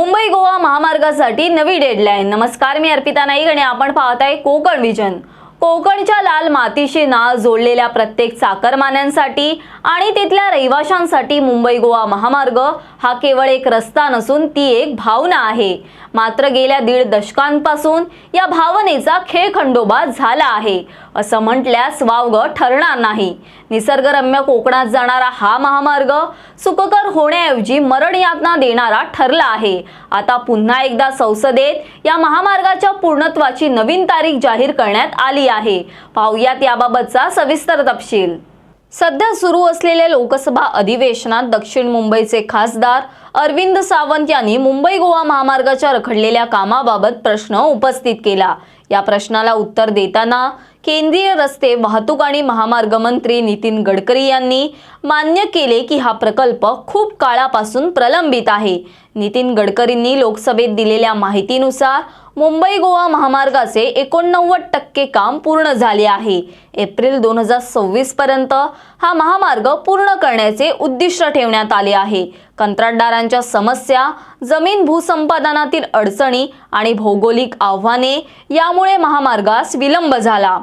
मुंबई गोवा महामार्गासाठी नवी डेडलाईन नमस्कार मी अर्पिता नाईक आणि आपण पाहत आहे कोकण विजन. कोकणच्या लाल मातीशी नाळ जोडलेल्या प्रत्येक चाकरमान्यांसाठी आणि तिथल्या रहिवाशांसाठी मुंबई गोवा महामार्ग हा केवळ एक रस्ता नसून ती एक भावना आहे. मात्र गेल्या दीड दशकांपासून या भावनेचा खेळखंडोबा झाला आहे. असं म्हटल्यास वावगं ठरणार नाही. निसर्गरम्य कोकणात जाणारा हा महामार्ग सुखकर होण्याऐवजी मरण यातना देणारा ठरला आहे. आता पुन्हा एकदा संसदेत या महामार्गाच्या पूर्णत्वाची नवीन तारीख जाहीर करण्यात आली आहे. पाहुयात याबाबतचा सविस्तर तपशील. सध्या सुरू असलेल्या लोकसभा अधिवेशनात दक्षिण मुंबईचे खासदार अरविंद सावंत यांनी मुंबई गोवा महामार्गाच्या रखडलेल्या कामाबाबत प्रश्न उपस्थित केला. या प्रश्नाला उत्तर देताना केंद्रीय रस्ते वाहतूक आणि महामार्ग मंत्री नितीन गडकरी यांनी मान्य केले की हा प्रकल्प खूप काळापासून प्रलंबित आहे. नितीन गडकरींनी लोकसभेत दिलेल्या माहितीनुसार मुंबई गोवा महामार्गाचे एकोणनव्वद टक्के काम पूर्ण झाले आहे. एप्रिल दोन हजार सव्वीस पर्यंत हा महामार्ग पूर्ण करण्याचे उद्दिष्ट ठेवण्यात आले आहे. कंत्राटदारांच्या समस्या जमीन भूसंपादनातील अडचणी आणि भौगोलिक आव्हाने यामुळे महामार्गास विलंब झाला.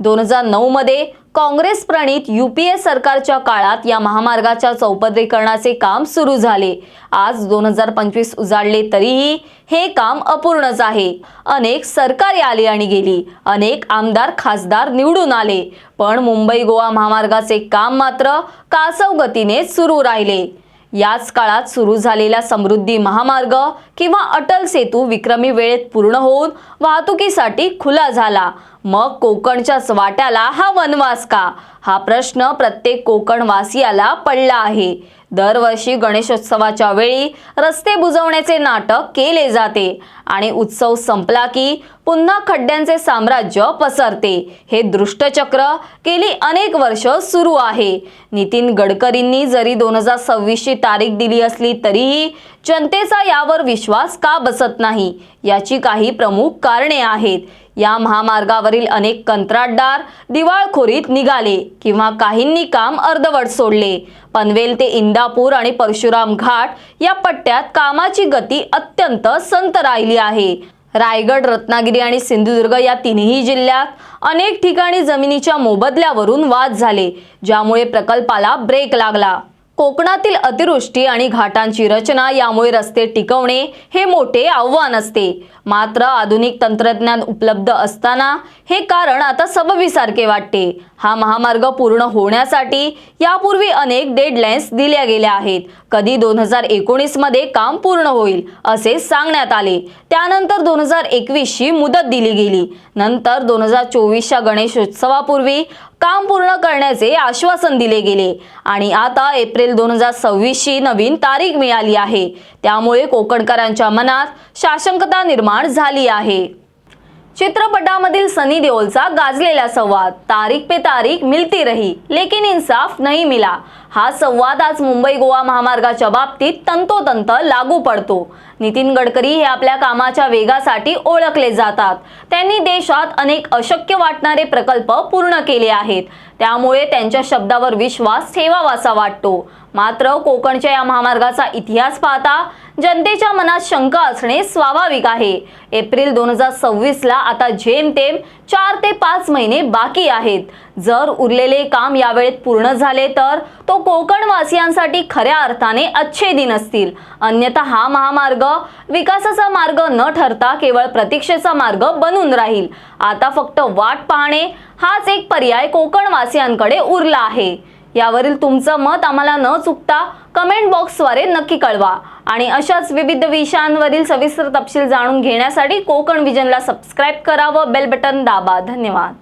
दोन हजार नऊमध्ये मध्ये काँग्रेस प्रणित युपीए सरकारच्या काळात या महामार्गाच्या चौपदरीकरणाचे काम सुरू झाले. आज दोन हजार पंचवीस उजाडले तरीही हे काम अपूर्णच आहे. अनेक सरकारे आली आणि गेली. अनेक आमदार खासदार निवडून आले. पण मुंबई गोवा महामार्गाचे काम मात्र कासव गतीने सुरू राहिले. याच काळात सुरू झालेला समृद्धी महामार्ग किंवा अटल सेतू विक्रमी वेळेत पूर्ण होऊन वाहतुकीसाठी खुला झाला. मग कोकणच्याच वाट्याला हा वनवास का? हा प्रश्न प्रत्येक कोकणवासियाला पडला आहे. दरवर्षी गणेशोत्सवाच्या वेळी रस्ते बुजवण्याचे नाटक केले जाते आणि उत्सव संपला की पुन्हा खड्ड्यांचे साम्राज्य पसरते. हे दृष्टचक्र गेली अनेक वर्ष सुरू आहे. नितीन गडकरींनी जरी दोन हजार सव्वीसची तारीख दिली असली तरीही जनतेचा यावर विश्वास का बसत नाही? याची काही प्रमुख कारणे आहेत. या महामार्गावरील अनेक कंत्राटदार दिवाळखोरीत निघाले किंवा काहींनी काम अर्धवट सोडले. पनवेल ते इंदापूर आणि परशुराम घाट या पट्ट्यात कामाची गती अत्यंत संत राहिली आहे. रायगड रत्नागिरी आणि सिंधुदुर्ग या तिन्ही जिल्ह्यात अनेक ठिकाणी जमिनीच्या मोबदल्यावरून वाद झाले ज्यामुळे प्रकल्पाला ब्रेक लागला. कोकणातील अतिवृष्टी आणि घाटांची रचना यामुळे रस्ते टिकवणे हे मोठे आव्हान असते. मात्र आधुनिक तंत्रज्ञान उपलब्ध असताना हे कारण आता सबबीसारखे वाटते. हा महामार्ग पूर्ण होण्यासाठी यापूर्वी अनेक डेडलाईन्स दिल्या गेल्या आहेत. कधी दोन हजार एकोणीसमध्ये काम पूर्ण होईल असे सांगण्यात आले. त्यानंतर दोन हजार एकवीसची मुदत दिली गेली. नंतर दोन हजार चोवीसच्या गणेशोत्सवापूर्वी काम पूर्ण करण्याचे आश्वासन दिले गेले. आणि आता एप्रिल दोन हजार सव्वीसची नवीन तारीख मिळाली आहे. त्यामुळे कोकणकरांच्या मनात शासंकता निर्माण झाली आहे. चित्रपटामधील सनी देओलचा गाजलेला संवाद तारीख पे तारीख मिलती रही लेकिन इंसाफ नहीं मिला. हा संवाद आज मुंबई गोवा महामार्गाच्या बाबतीत तंतोतंत लागू पडतो. नितीन गडकरी हे आपल्या कामाच्या वेगासाठी ओळखले जातात. त्यांनी देशात अनेक अशक्य वाटणारे प्रकल्प पूर्ण केले आहेत. त्यामुळे त्यांच्या शब्दावर विश्वास ठेवावासा वाटतो. मात्र कोकणच्या या महामार्गाचा इतिहास पाहता जनतेच्या मनात शंका असणे स्वाभाविक आहे. एप्रिल दोन हजार सव्वीसला आता जेमतेम चार ते पाच महिने बाकी आहेत. जर उरलेले काम यावेळेत पूर्ण झाले तर तो कोकणवासियांसाठी खऱ्या अर्थाने अच्छे दिन असतील. अन्यथा हा महामार्ग विकासाचा मार्ग न ठरता केवळ प्रतीक्षेचा मार्ग बनून राहील. आता फक्त वाट पाहणे हाच एक पर्याय कोकणवासियांकडे उरला आहे. यावरील तुमचं मत आम्हाला न चुकता कमेंट बॉक्सद्वारे नक्की कळवा. आणि अशाच विविध विषयांवरील सविस्तर तपशील जाणून घेण्यासाठी कोकण विजनला सबस्क्राईब करा व बेल बटन दाबा. धन्यवाद.